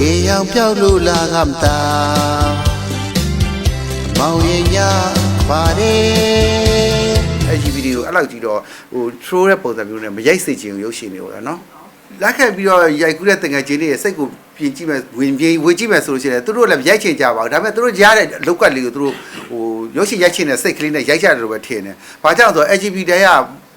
ခြေရောင်ပြောက်လို့လာကမတာမောင်ရင်ညပါတယ် LGBT ကိုအဲ့လောက်ကြီးတော့ဟို throw တဲ့ပုံစံမျိုးနဲ့မရိုက်စေချင်ဘူးရုပ်ရှင်တွေကိုနော်လက်ခံပြီးတော့ရိုက်ကူးတဲ့တငယ်ချင်းတွေရဲ့စိတ်ကိုပြင်ကြည့်မယ်ဝင်ပြေးဝင်ကြည့်မယ်ဆိုလို့ရှိရင်သူတို့လည်းရိုက်ချင်ကြပါဘူးဒါပေမဲ့သူတို့ကြားတဲ့လောက်ကလေးကိုသူတို့ဟိုရုပ်ရှင်ရိုက်ချင်တဲ့စိတ်ကလေးနဲ့ရိုက်ကြတယ်လို့ပဲထင်တယ်။ဘာကြောင့်လဲဆိုတော့ LGBT တွေက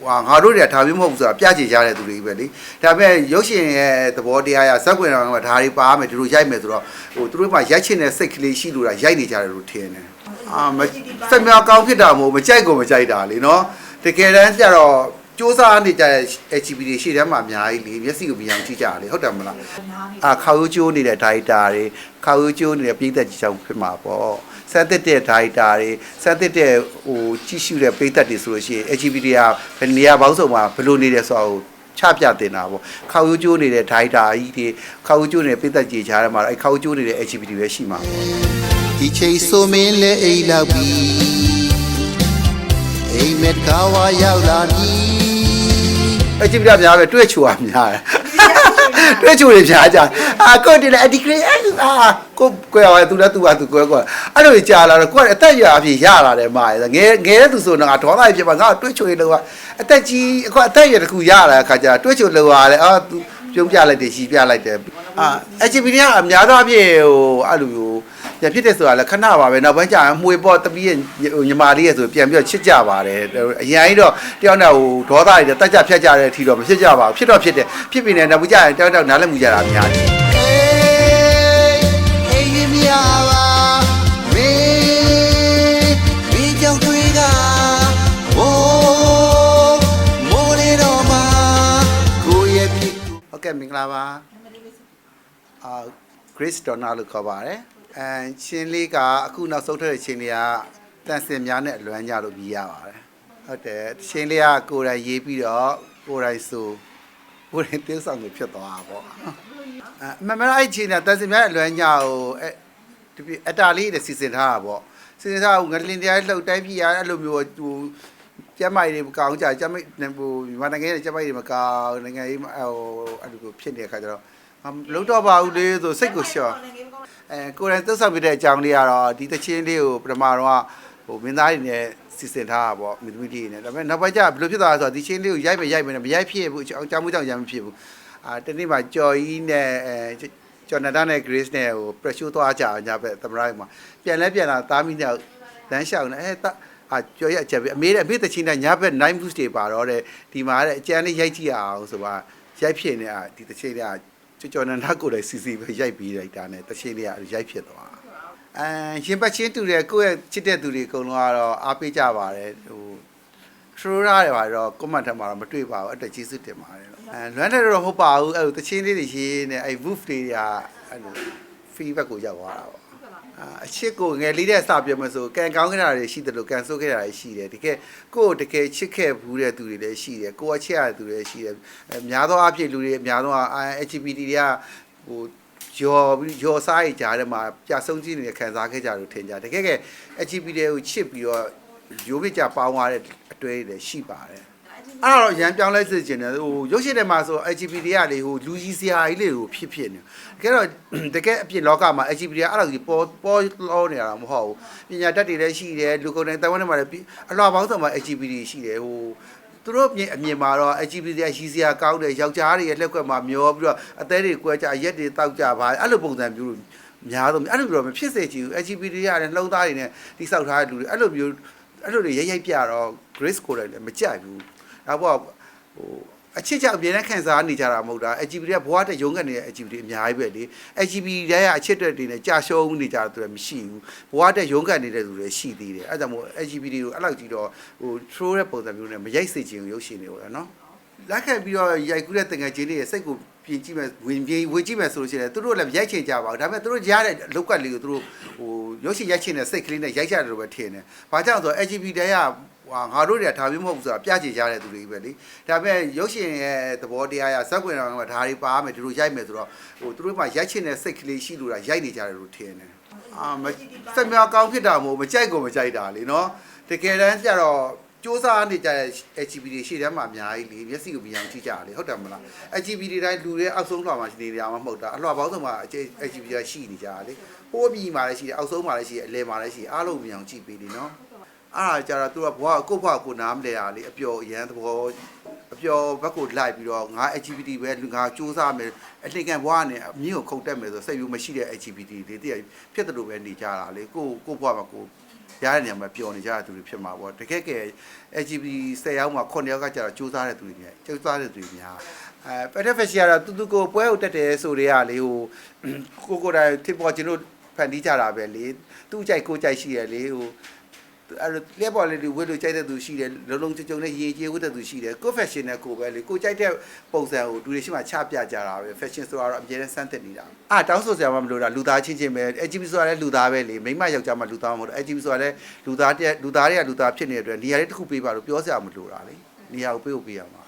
ဟာငါတို့တွေကဒါမျိုးမဟုတ်ဘူးဆိုတာပြချင်ကြတဲ့သူတွေပဲလေ။ဒါပေမဲ့ရုပ်ရှင်ရဲ့သဘောတရားရဇက်ွင်တော်ကဒါတွေပါမယ်ဒီလိုရိုက်မယ်ဆိုတော့ဟိုသူတို့မှရိုက်ချင်တဲ့စိတ်ကလေးရှိလို့ဒါရိုက်နေကြတယ်လို့ထင်တယ်။အာမစက်မြောက်ကောင်းဖြစ်တာမဟုတ်မကြိုက်ကုန်မကြိုက်တာလေနော်။တကယ်တမ်းကျတော့စ조사နေကြတဲ့ LGBT ရှေ့တန်းမှာအများကြီးလေမျက်စိကိုမြင်အောင်ကြည့်ကြတာလေဟုတ်တယ်မလားအာခါယူကျိုးနေတဲ့ဒါရိုက်တာတွေခါယူကျိုးနေတဲ့ပြည်သက်ကြီးချောင်းဖြစ်မှာပေါ့ စက်သက်တဲ့ဒါရိုက်တာတွေစက်သက်တဲ့ဟိုကြည့်ရှုတဲ့ပြည်သက်တွေဆိုလို့ရှိရင် LGBT ကဘယ်နေရာပေါင်းစုံမှာဘယ်လိုနေတယ်ဆိုတာကိုချပြတင်တာပေါ့ခါယူကျိုးနေတဲ့ဒါရိုက်တာကြီးတွေခါယူကျိုးနေတဲ့ပြည်သက်ကြီးချားထဲမှာအဲ့ခါယူကျိုးနေတဲ့ LGBT ပဲရှိမှာပေါ့ဒီချိန်ဆိုမင်းလဲအိမ်လောက်ပြီအိမ်မက်ကာဝါရောက်လာပြီအကြည့်ပြများပဲတွေ့ချူတာများတယ် တွေ့ချူတွေများကြအာကိုတည်းလည်းအဒီဂရေးအာကိုကွယ်ရသူလည်းသူကသူကွယ်ကွယ်အဲ့လိုကြာလာတော့ကိုကအသက်ရအဖြစ်ရလာတယ်မာရယ်ငယ်ငယ်တဲ့သူဆိုတော့ငါဒေါသဖြစ်ပါငါတွေ့ချူရလို့ကအသက်ကြီးအခုအသက်ရတခုရလာတဲ့အခါကျတွေ့ချူလို့ရတယ်အာသူပြုံးပြလိုက်တယ်ရှီပြလိုက်တယ်အာ LGBT ကအများသောအားဖြင့်ဟိုအဲ့လိုမျိုး ပြန်ဖြစ်တယ်ဆိုတာလည်းခဏပါပဲနောက်ပိုင်းကျရင်မှွေပေါ့တပီးရဲ့ညီမလေးရဲ့ဆိုပြန်ပြီးတော့ချစ်ကြပါတယ်အရင်ကြီးတော့တယောက်နဲ့ဟိုဒေါသတွေတက်ကြဖြတ်ကြတဲ့အထီတော့မဖြစ်ကြပါဘူးဖြစ်တော့ဖြစ်တယ်ဖြစ်ပြီးနေနောက်ပြီးကျရင်တယောက်တယောက်နားလည်မှုကြတာအများကြီးအေးအေးမြာပါမေဒီကြောင့်တွေကအိုးမိုးလေးတော့မှာကိုယ့်ရဲ့ဖြစ်ဟုတ်ကဲ့မင်္ဂလာပါအာ Grace Donna လို့ခေါ်ပါတယ် အဲချင်းလေးကအခုနောက်ဆုံးထွက်တဲ့ချင်းလေးကတန်စင်များနဲ့အလွမ်းကြလို့ပြီးရပါတယ်ဟုတ်တယ်ချင်းလေးကကိုယ်တိုင်ရေးပြီးတော့ကိုယ်တိုင်ဆိုကိုယ်တိုင်တင်းဆောင်ကိုဖြစ်သွားတာပေါ့အဲအမမအဲ့ချင်းကတန်စင်များနဲ့အလွမ်းကြကိုအဲဒီအတားလေးနဲ့စီစဉ်ထားတာပေါ့စီစဉ်ထားငလင်တရားလှုပ်တိုင်းပြည်ရအဲ့လိုမျိုးဟိုကျမ်းမာရေးတွေမကောင်းကြကျမ်းမာဟိုမြန်မာနိုင်ငံရဲ့ကျမ်းမာရေးတွေမကောင်းနိုင်ငံရေးဟိုအဲ့လိုကိုဖြစ်နေတဲ့ခါကျတော့မ လုံးတော့ပါဘူးလေဆိုစိတ်ကိုလျှော့အဲကိုယ်တိုင်သုတ်ဆောင်ပြတဲ့အကြောင်းလေးကတော့ဒီတချင်းလေးကိုပထမတော့ဟိုမင်းသားတွေနဲ့စီစဉ်ထားတာပေါ့မိသမီးလေးတွေနဲ့ဒါပေမဲ့နောက်ပိုင်းကျဘယ်လိုဖြစ်သွားလဲဆိုတော့ဒီချင်းလေးကိုရိုက်မယ်ရိုက်မယ်နဲ့မရိုက်ဖြစ်ဘူးအကြောင်းမှုကြောင့်ရမ်းမဖြစ်ဘူးအာတနေ့မှကြော်ကြီးနဲ့အဲကျော်နတာနဲ့ Grace နဲ့ဟို pressure သွားကြအောင်ညဘက်သမရိုင်းမှာပြန်လဲပြန်လာသားမိနဲ့လမ်းလျှောက်နေအဲတအာကြော်ရအချက်ပဲအမေတဲ့အမေတချင်းနဲ့ညဘက် night boost တွေပါတော့တဲ့ဒီမှာတဲ့အကျန်းလေးရိုက်ကြည့်အောင်ဆိုပါရိုက်ဖြစ်နေတာဒီတချင်းလေးက ကျော်ကျော်နတာကိုယ်တိုင်စီစီပဲရိုက်ပြီးလိုက်တာနဲ့တချင်းလေးကရိုက်ဖြစ်သွားအဲရင်ပတ်ချင်းတူတဲ့ကိုယ့်ရဲ့ချစ်တဲ့သူတွေအကုန်လုံးကတော့အားပေးကြပါတယ်ဟိုထရိုရာတွေပါတော့ကွန်မန့်ထဲမှာတော့မတွေ့ပါဘူးအဲ့တော့ကျေးဇူးတင်ပါတယ်အဲလွမ်းတယ်တော့မဟုတ်ပါဘူးအဲ့လိုတချင်းလေးတွေရေးနေအဲ့ woof တွေကအဲ့လို feedback ကိုရောက်သွားတာပေါ့ အာအချစ်ကိုငယ်လေးတဲ့စပြောမယ်ဆိုကန်ကောင်းခဲ့တာတွေရှိတယ်လို့ကန်ဆိုးခဲ့တာတွေရှိတယ်တကယ်ကိုယ့်ကိုတကယ်ချစ်ခဲ့ဘူးတဲ့သူတွေလည်းရှိတယ်ကိုယ်အချစ်ရတဲ့သူတွေလည်းရှိတယ်အဲများသောအားဖြင့်လူတွေအများသောအား LGBT တွေကဟိုရော်ပြီးရော်စားရကြတဲ့မှာပြဆုံးကြီးနေတဲ့ခံစားခဲ့ကြလို့ထင်ကြတကယ်ကဲ LGBT တွေကိုချစ်ပြီးတော့ရိုးပြကြပေါင်းသွားတဲ့အတွေ့အကြုံတွေရှိပါတယ် အဲ့တော့ရန်ပြောင်းလဲစစ်ကျင်တယ်ဟိုရုပ်ရှင်ထဲမှာဆို LGBT ကလေဟိုလူကြီးစရာကြီးလေးကိုဖြစ်ဖြစ်နေတကယ်တော့တကယ်အပြင်လောကမှာ LGBT ကအဲ့လိုကြီးပေါ်ပေါ်လောနေတာမဟုတ်ဘူးပညာတတ်တွေလည်းရှိတယ်လူကုန်တဲ့တိုင်ဝမ်ထဲမှာလည်းအလှပေါင်းစုံမှာ LGBT ရှိတယ်ဟိုသူတို့အမြင်အမြင်မှာတော့ LGBT ကရှိစရာကောင်းတယ်ယောက်ျားတွေရဲ့လက်ကွက်မှာမျောပြီးတော့အသေးတွေကွဲကြအရက်တွေတောက်ကြပါအဲ့လိုပုံစံမျိုးလို့များတော့အဲ့လိုမျိုးတော့မဖြစ်စေချင်ဘူး LGBT ကလည်းလှုံးသားတွေနဲ့တိဆောက်ထားတဲ့လူတွေအဲ့လိုမျိုးအဲ့လိုတွေရိုက်ရိုက်ပြတော့ Grace ကိုလည်းမကြိုက်ဘူး နောက်ပေါ့ဟိုအချစ်ကြောင့်အမြဲတမ်းခံစားနေကြတာမဟုတ်တာ LGBT ကဘဝတက်ရုန်းကန်နေတဲ့ LGBT အများကြီးပဲလေ LGBT တွေကအချစ်တဲ့တွေနဲ့ကြာရှုံးနေကြတဲ့သူတွေမရှိဘူးဘဝတက်ရုန်းကန်နေတဲ့သူတွေရှိသေးတယ်အဲဒါကြောင့်မို့ LGBT ကိုအဲ့လောက်ကြီးတော့ဟို throw တဲ့ပုံစံမျိုးနဲ့မရိုက်စေချင်ဘူးရုပ်ရှင်တွေပေါ့နော်လက်ခံပြီးတော့ရိုက်ကူးတဲ့တငယ်ချင်းတွေရဲ့စိတ်ကိုပြင်ကြည့်မယ်ဝင်ပြေးဝင်ကြည့်မယ်ဆိုလို့ရှိရင်သူတို့လည်းရိုက်ချင်ကြပါဘူးဒါပေမဲ့သူတို့ရားတဲ့လောက်ကလေးကိုသူတို့ဟိုရုပ်ရှင်ရိုက်ချင်တဲ့စိတ်ကလေးနဲ့ရိုက်ကြတယ်လို့ပဲထင်တယ်။ဘာကြောင့်လဲဆိုတော့ LGBT တွေက ဟာငါတို့တွေကဒါမျိုးမဟုတ်ဘူးဆိုတာပြချင်ကြတဲ့သူတွေပဲလေဒါပေမဲ့ရုပ်ရှင်ရဲ့သဘောတရားရဇက်ွင်တော်ကဒါတွေပါမယ်ဒီလိုရိုက်မယ်ဆိုတော့ဟိုသူတို့မှရိုက်ချင်တဲ့စိတ်ကလေးရှိလို့ဒါရိုက်နေကြတယ်လို့ထင်တယ်အာမစက်မြောက်ကောင်းဖြစ်တာမဟုတ်မကြိုက်ကုန်မကြိုက်တာလေနော်တကယ်တမ်းကျတော့စူးစမ်းနေကြတဲ့ LGBT ရှေ့တန်းမှာအများကြီးလေမျက်စိကိုမြင်အောင်ကြည့်ကြတယ်လေဟုတ်တယ်မလား LGBT တိုင်းလူတွေအောက်ဆုံးလွှာမှာနေနေရမှာမဟုတ်တာအလွှာပေါင်းစုံမှာ LGBT ကရှိနေကြတာလေဟိုးပြီးမှာလည်းရှိတယ်အောက်ဆုံးမှာလည်းရှိတယ်အလယ်မှာလည်းရှိတယ်အားလုံးမြင်အောင်ကြည့်ပေးလေနော် အဲ့ဒါကြတော့သူကဘွားကိုယ့်ဘွားကိုနားမလဲရလေအပျော်အရန်သဘောအပျော်ဘက်ကိုလိုက်ပြီးတော့ငါ LGBT ပဲလူငါစူးစမ်းမယ်အလှကန်ဘွားနဲ့အမြင့်ကိုခုတ်တက်မယ်ဆိုစိတ်မျိုးမရှိတဲ့ LGBT တွေတည်းဖြစ်တယ်လို့ပဲနေကြတာလေကိုကိုဘွားမှာကိုရတဲ့နေရာမှာပျော်နေကြတဲ့သူတွေဖြစ်မှာပေါ့တကယ်ကဲ LGBT 10ယောက်မှာ9ယောက်ကကျတော့စူးစမ်းတဲ့သူတွေနဲ့စူးစမ်းတဲ့သူတွေများအဲ Petafesh ကတော့တူတူကိုပွဲကိုတက်တယ်ဆိုတွေကလေဟိုကိုကိုတိုင်တစ်ပေါ်ကျွန်တော်ဖန်တီးကြတာပဲလေသူ့ကြိုက်ကိုကြိုက်ရှိရလေဟို အဲ့လက်ပေါ်လေးတွေဝတ်လို့ကြိုက်တဲ့သူရှိတယ်လုံးလုံးကြုံကြုံနဲ့ရေကြီးဝတ်တဲ့သူရှိတယ်ကို fashion နဲ့ကိုပဲလေကိုကြိုက်တဲ့ပုံစံကိုလူတွေရှိမှချပြကြတာပဲ fashion ဆိုတော့အမြဲတမ်းစမ်းသစ်နေတာအာတောင်းဆိုစရာမှမလိုတာလူသားချင်းချင်းပဲ LGBT ဆိုတာလည်းလူသားပဲလေမိန်းမယောက်ျားမှလူသားမဟုတ်တော့ LGBT ဆိုတာလည်းလူသားတဲ့လူသားတွေကလူသားဖြစ်နေတဲ့အတွက်နေရာလေးတစ်ခုပေးပါလို့ပြောစရာမလိုတာလေနေရာကိုပေးဖို့ပေးရမှာ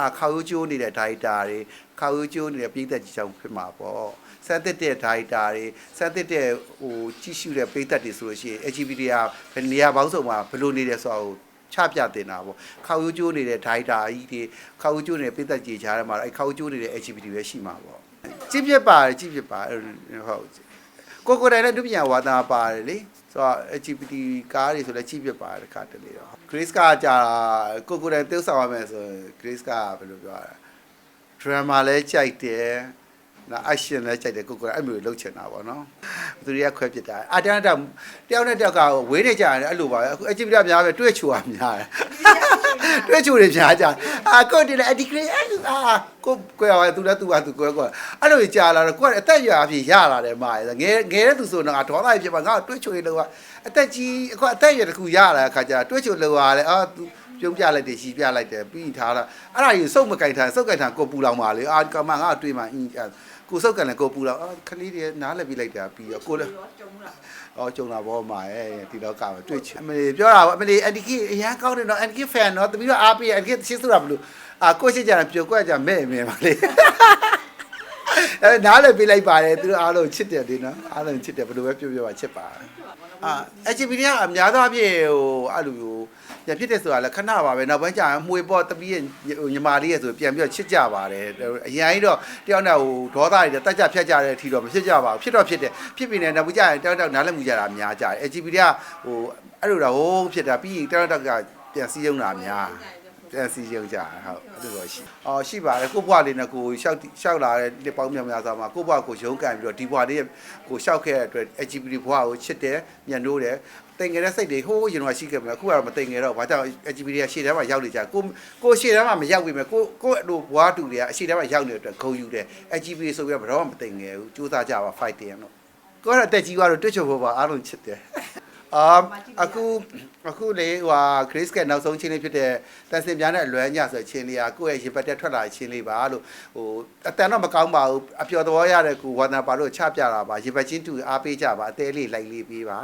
အာခါယူကျိုးနေတဲ့ဒိုက်တာတွေခါယူကျိုးနေတဲ့ပြည်သက်ကြီးချောင်းဖြစ်မှာပေါ့စမ်းသစ်တဲ့ဒိုက်တာတွေစမ်းသစ်တဲ့ဟိုကြီးရှုတဲ့ပြည်သက်တွေဆိုလို့ရှိရင် LGBT ကဘယ်နေရာပေါင်းစုံမှာဘယ်လိုနေတယ်ဆိုတာကိုချပြတင်တာပေါ့ခေါက်ယူကျိုးနေတဲ့ဒိုက်တာကြီးတွေခေါက်ယူကျိုးနေတဲ့ပြည်သက်ကြီးချားထဲမှာအဲ့ခေါက်ယူကျိုးနေတဲ့ LGBT ပဲရှိမှာပေါ့ကြည့်ပြပါတယ်ကြည့်ပြပါဟုတ်ကိုကိုတိုင်လည်းဒုပညာဝါသနာပါတယ်လေ ဆိုတော့ LGBT ကားတွေဆိုလည်းကြည့်ပြပါတယ်တစ်ခါတလေတော့ Grace ကကြာကိုကိုတိုင်တိုးဆောင်ရမယ်ဆိုရင် Grace ကဘယ်လိုပြောရလဲ drama လည်းကြိုက်တယ်နော် action လည်းကြိုက်တယ်ကိုကိုယ်အဲ့လိုလှုပ်ချင်တာပေါ့နော်သူတွေကခွဲပြစ်တာအာတန်းတောင်တယောက်နဲ့တယောက်ကဝေးနေကြတယ်အဲ့လိုပါပဲအခုအကြည့်ပြများပဲတွေ့ချူတာများတယ် တွေ့ချူတွေများကြအာကိုဒီလည်းအဒီကလေးအာကိုကိုရပါသူလည်းသူကသူကိုကိုအဲ့လိုကြာလာတော့ကိုကအသက်ရွယ်အဖြစ်ရလာတယ်မာငယ်ငယ်တဲ့သူဆိုတော့ငါဒေါသဖြစ်ပါငါတွေ့ချူရလို့ကအသက်ကြီးအခုအသက်ရွယ်တစ်ခုရလာတဲ့အခါကျတွေ့ချူလို့ရတယ်အာသူပြုံးပြလိုက်တယ်ရှီပြလိုက်တယ်ပြီးထားတာအဲ့ဒါကြီးစုပ်မကင်ထားစုပ်ကင်ထားကိုပူလောင်ပါလေအာကမငါတွေ့မှအင်း ကိုစုပ်ကန်လည်းကိုပူလောင်အာခလေးတွေနားလည်းပြီးလိုက်တာပြီးတော့ကိုလည်းကြုံလား။အော်ကြုံတာဗောမှာရဲ့ဒီတော့ကပဲတွေ့ချင်။အမေပြောတာဗောအမေအန်ဒီကီအရန်ကောင်းတယ်နော်အန်ဒီကီဖန်နော်တမီးတော့အားပေးအန်ဒီကီရှင်းဆိုတာဘလို့အာကိုရှိကြတာပြုတ်ကွက်ကြမဲ့မဲ့ပါလေ။ အဲနားလည်းပေးလိုက်ပါတယ်သူတို့အားလုံးချစ်တယ်ဒီနော်အားလုံးချစ်တယ်ဘယ်လိုပဲပြောပြောပါချစ်ပါအာ LGBT ကအများသောအားဖြင့်ဟိုအဲ့လိုမျိုးရဖြစ်တဲ့ဆိုတာလည်းခဏပါပဲနောက်ပိုင်းကျရင်မှွေပေါ့တပီးရဲ့ညီမလေးရဲ့ဆိုပြန်ပြီးတော့ချစ်ကြပါတယ်အရင်ကြီးတော့တယောက်နဲ့ဟိုဒေါသတွေတက်ကြဖြတ်ကြတဲ့အထီတော့မဖြစ်ကြပါဘူးဖြစ်တော့ဖြစ်တယ်ဖြစ်ပြီးနေနောက်ကျရင်တယောက်တယောက်နားလည်မှုကြတာအများကြတယ် LGBT ကဟိုအဲ့လိုတော့ဟိုးဖြစ်တာပြီးရင်တယောက်တယောက်ကပြန်စည်းရုံးတာအများ ပြန်စီရုံကြဟုတ်အဲ့လိုတော့ရှိအော်ရှိပါတယ်ကိုဘွားလေးနဲ့ကိုရှောက်ရှောက်လာတဲ့နှစ်ပေါင်းများများစွာမှာကိုဘွားကိုရုံးကန်ပြီးတော့ဒီဘွားလေးကိုရှောက်ခဲ့တဲ့အတွက် LGBT ဘွားကိုချစ်တယ်ညှဉ်းနိုးတယ်တင်ငယ်တဲ့စိတ်တွေဟိုးရင်တော့ရှိခဲ့မှာအခုကတော့မတင်ငယ်တော့ဘာကြောင့် LGBT ကရှေ့တန်းမှာရောက်နေကြကိုကိုရှေ့တန်းမှာမရောက်ပြီမဲ့ကိုကိုအဲ့လိုဘွားတူတွေကအရှေ့တန်းမှာရောက်နေတဲ့အတွက်ဂုံယူတယ် LGBT ဆိုပြီးတော့ဘယ်တော့မှမတင်ငယ်ဘူးစူးစမ်းကြပါ fight တယ်လို့ကိုကတော့တက်ကြီးကတော့တွတ်ချုံဖို့ပါအားလုံးချစ်တယ် အာအခုအခုလေဟိုဟာ Grace ကနောက်ဆုံးချင်းလေးဖြစ်တဲ့တန်စင်ပြားနဲ့အလွမ်းညဆိုချင်းလေးကကိုယ့်ရဲ့ရေပတ်တက်ထွက်လာချင်းလေးပါလို့ဟိုအတန်တော့မကောင်းပါဘူးအပျော်သဘောရတဲ့ကိုဝါသနာပါလို့ချပြတာပါရေပတ်ချင်းတူအားပေးကြပါအသေးလေးလိုက်လေးပေးပါ